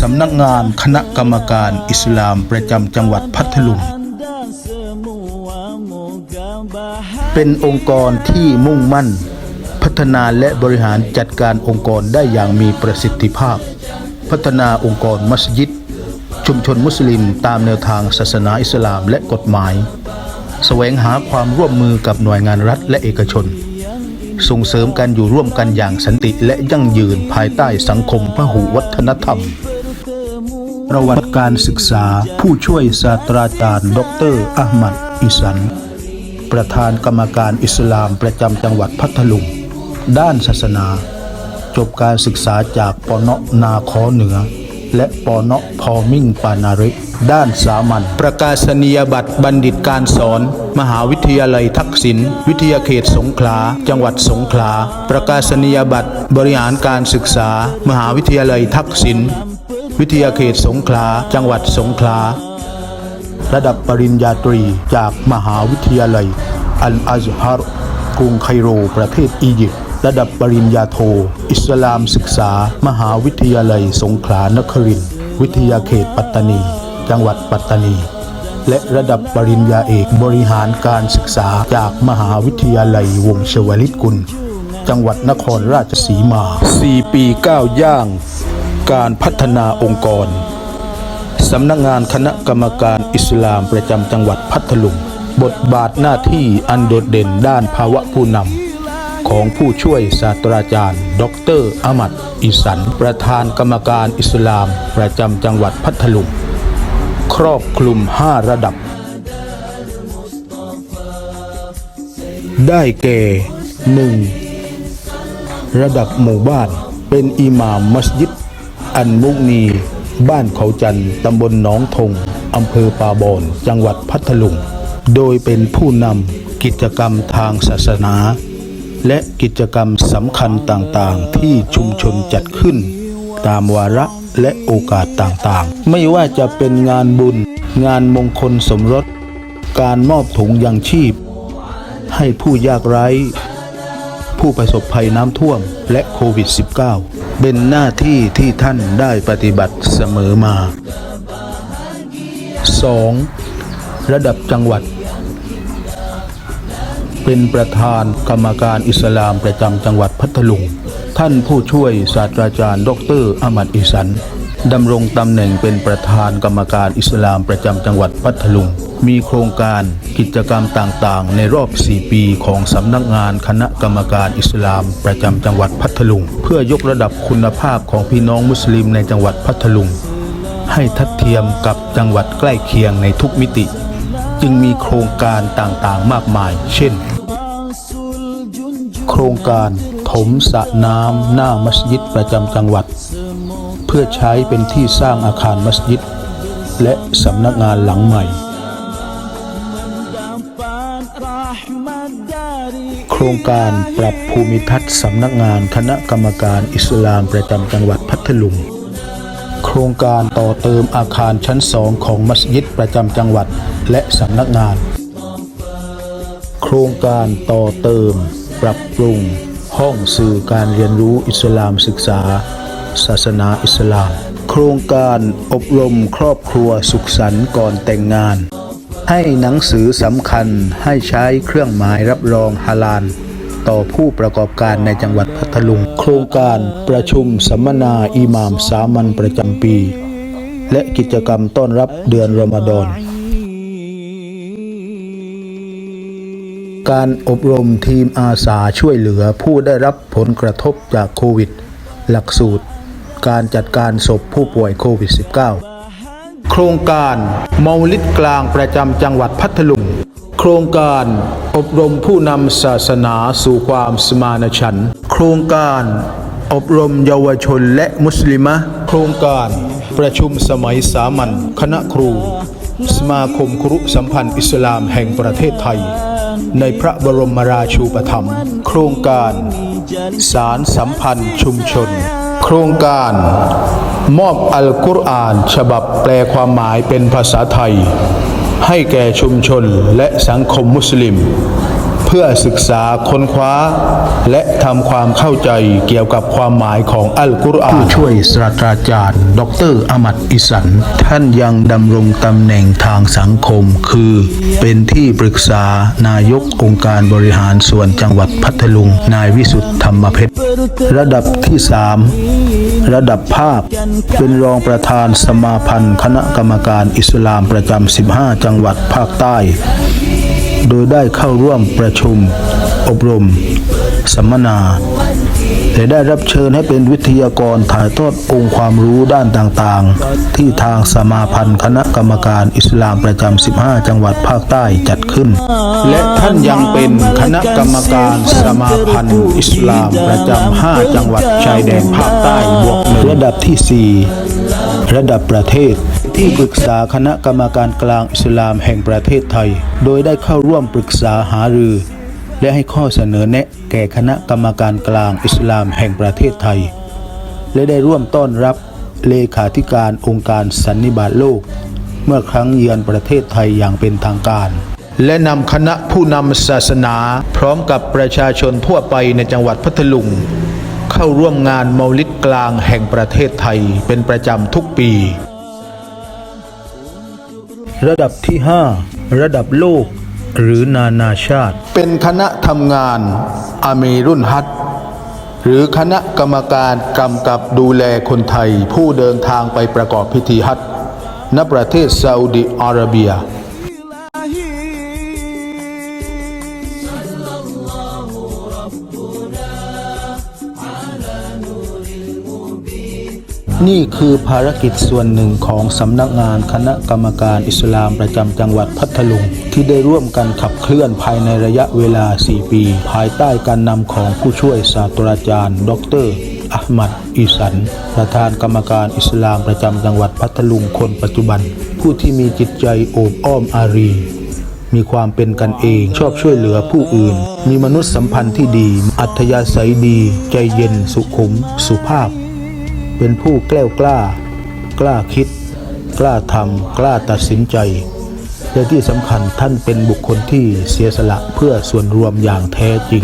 สำนักงานคณะกรรมการอิสลามประจำจังหวัดพัทลุง เป็นองค์กรที่มุ่งมั่น พัฒนาและบริหารจัดการองค์กรได้อย่างมีประสิทธิภาพ พัฒนาองค์กรมัสยิด ชุมชนมุสลิมตามแนวทางศาสนาอิสลามและกฎหมาย แสวงหาความร่วมมือกับหน่วยงานรัฐและเอกชน ส่งเสริมการอยู่ร่วมกันอย่างสันติและยั่งยืนภายใต้สังคมพหุวัฒนธรรมประวัติการศึกษาผู้ช่วยศาสตราจารย์ ดรอัลมัดอิสัน ประธานกรรมการอิสลามประจำจังหวัดพัทลุง ด้านศาสนา จบการศึกษาจากปนนาคอเหนือ และปอนพอมิ่งปานาริ ด้านสามัญประกาศนียบัตรบัณฑิตการสอน มหาวิทยาลัยทักษิณวิทยาเขตสงขลา จังหวัดสงขลา ประกาศนียบัตรบริหารการศึกษา มหาวิทยาลัยทักษิณวิทยาเขตสงขลา จังหวัดสงขลา ระดับปริญญาตรีจากมหาวิทยาลัย อัลอาซฮาร์กรุงไคโรประเทศอียิปต์ ระดับปริญญาโท อิสลามศึกษา มหาวิทยาลัยสงขลานครินทร์วิทยาเขตปัตตานี จังหวัดปัตตานี และระดับปริญญาเอกบริหารการศึกษาจากมหาวิทยาลัยวงศ์ชวลิตกุล จังหวัดนครราชสีมา 4 ปี 9 ย่าง การพัฒนาองค์กร สำนักงานคณะกรรมการอิสลามประจำจังหวัดพัทลุงบทบาทหน้าที่อันโดดเด่นด้านภาวะผู้นำ ของผู้ช่วยศาสตราจารย์ ดรอามัดอิสัน ประธานกรรมการอิสลาม ประจำจังหวัดพัทลุงครอบคลุม 5 ระดับ ได้แก่ 1. ระดับหมู่บ้านเป็นอิหม่ามมัสยิด อันมุกนี บ้านเขาจันทร์ตำบลหนองทงอำเภอปาบอนจังหวัดพัทลุง โดยเป็นผู้นำกิจกรรมทางศาสนา และกิจกรรมสำคัญต่างๆ ที่ชุมชนจัดขึ้น ตามวาระและโอกาสต่างๆ ไม่ว่าจะเป็นงานบุญ งานมงคลสมรส การมอบถุงยังชีพ ให้ผู้ยากไร้ ผู้ประสบภัยน้ำท่วมและโควิด -19 เป็นหน้าที่ที่ท่านได้ปฏิบัติเสมอมา 2. ระดับจังหวัด เป็นประธานกรรมการอิสลามประจำจังหวัดพัทลุง ท่านผู้ช่วยศาสตราจารย์ ดรอามัดอิสันดำรงตำแหน่งเป็นประธานกรรมการอิสลามประจำจังหวัดพัทลุง มีโครงการกิจกรรมต่างๆ ในรอบ 4 ปีของสำนักงานคณะกรรมการอิสลามประจำจังหวัดพัทลุง เพื่อยกระดับคุณภาพของพี่น้องมุสลิมในจังหวัดพัทลุง ให้ทัดเทียมกับจังหวัดใกล้เคียงในทุกมิติ จึงมีโครงการต่างๆ มากมาย เช่น ครงการถมสระน้ำหน้ามัสยิดประจำจังหวัด เพื่อใช้เป็นที่สร้างอาคารมัสยิด และสำนักงานหลังใหม่ โครงการปรับภูมิทัศน์สำนักงานคณะกรรมการอิสลามประจำจังหวัดพัทลุง โครงการต่อเติมอาคารชั้นสองของมัสยิดประจำจังหวัดและสำนักงาน โครงการต่อเติม ปรับปรุง ห้องสื่อการเรียนรู้อิสลามศึกษา ศาสนาอิสลาม โครงการอบรมครอบครัวสุขสันต์ก่อนแต่งงาน ให้หนังสือสำคัญให้ใช้เครื่องหมายรับรองฮาลาลต่อผู้ประกอบการในจังหวัดพัทลุง โครงการประชุมสัมมนาอิหม่ามสามัญประจำปี และกิจกรรมต้อนรับเดือนรอมฎอน การอบรมทีมอาสาช่วยเหลือผู้ได้รับผลกระทบจากโควิด หลักสูตร การจัดการศพผู้ป่วยโควิด -19 โครงการเมาลิดกลางประจำจังหวัดพัทลุง โครงการอบรมผู้นำศาสนาสู่ความสมานฉันท์โครงการอบรมเยาวชนและมุสลิมะ โครงการประชุมสมัยสามัญคณะครู สมาคมครุสัมพันธ์อิสลามแห่งประเทศไทย ในพระบรมราชูปถัมภ์โครงการ สารสัมพันธ์ชุมชน โครงการ มอบอัลกุรอาน ฉบับแปลความหมายเป็นภาษาไทย ให้แก่ชุมชนและสังคมมุสลิม เพื่อศึกษาค้นคว้า และทำความเข้าใจเกี่ยวกับความหมายของอัลกุรอานผู้ช่วยศาสตราจารย์ ดรอามัดอิสัน ท่านยังดำรงตำแหน่งทางสังคม คือ เป็นที่ปรึกษานายกองค์การบริหารส่วนจังหวัดพัทลุง นายวิสุทธธรรมเพชรระดับที่ 3 ระดับภาคเป็นรองประธานสมาพันธ์ คณะกรรมการอิสลามประจำ 15 จังหวัดภาคใต้ โดยได้เข้าร่วมประชุม อบรม สัมมนาและได้รับเชิญให้เป็นวิทยากรถ่ายทอดองค์ความรู้ด้านต่างๆ ที่ทางสมาพันธ์คณะกรรมการอิสลามประจำ 15 จังหวัดภาคใต้จัดขึ้น และท่านยังเป็นคณะกรรมการสมาพันธ์อิสลามประจำ 5 จังหวัดชายแดนภาคใต้บวกหนึ่งระดับที่ 4 ระดับประเทศ ที่ปรึกษาคณะกรรมการกลางอิสลามแห่งประเทศไทย โดยได้เข้าร่วมปรึกษาหารือ และให้ข้อเสนอแนะแก่คณะกรรมการกลางอิสลามแห่งประเทศไทย และได้ร่วมต้อนรับเลขาธิการองค์การสันนิบาตโลก เมื่อครั้งเยือนประเทศไทยอย่างเป็นทางการ และนำคณะผู้นำศาสนา พร้อมกับประชาชนทั่วไปในจังหวัดพัทลุงเข้าร่วมงานเมาลิดกลางแห่งประเทศไทยเป็นประจำทุกปี ระดับที่ 5 ระดับโลก หรือนานาชาติ เป็นคณะทำงานอาเมรุนฮัตหรือคณะกรรมการกำกับดูแลคนไทย ผู้เดินทางไปประกอบพิธีฮัตณประเทศซาอุดิอาระเบีย นี่คือภารกิจส่วนหนึ่งของสำนักงานคณะกรรมการอิสลามประจำจังหวัดพัทลุง ที่ได้ร่วมกันขับเคลื่อนภายในระยะเวลา 4 ปี ภายใต้การนำของผู้ช่วยศาสตราจารย์ ดรอัลมัดอิสัน ประธานกรรมการอิสลามประจำจังหวัดพัทลุงคนปัจจุบัน ผู้ที่มีจิตใจโอบอ้อมอารีมีความเป็นกันเองชอบช่วยเหลือผู้อื่น มีมนุษยสัมพันธ์ที่ดี อัธยาศัยดี ใจเย็นสุขุม สุภาพ เป็นผู้แกล้วกล้า กล้าคิด กล้าทำกล้าตัดสินใจและที่สำคัญท่านเป็นบุคคลที่เสียสละเพื่อส่วนรวมอย่างแท้จริง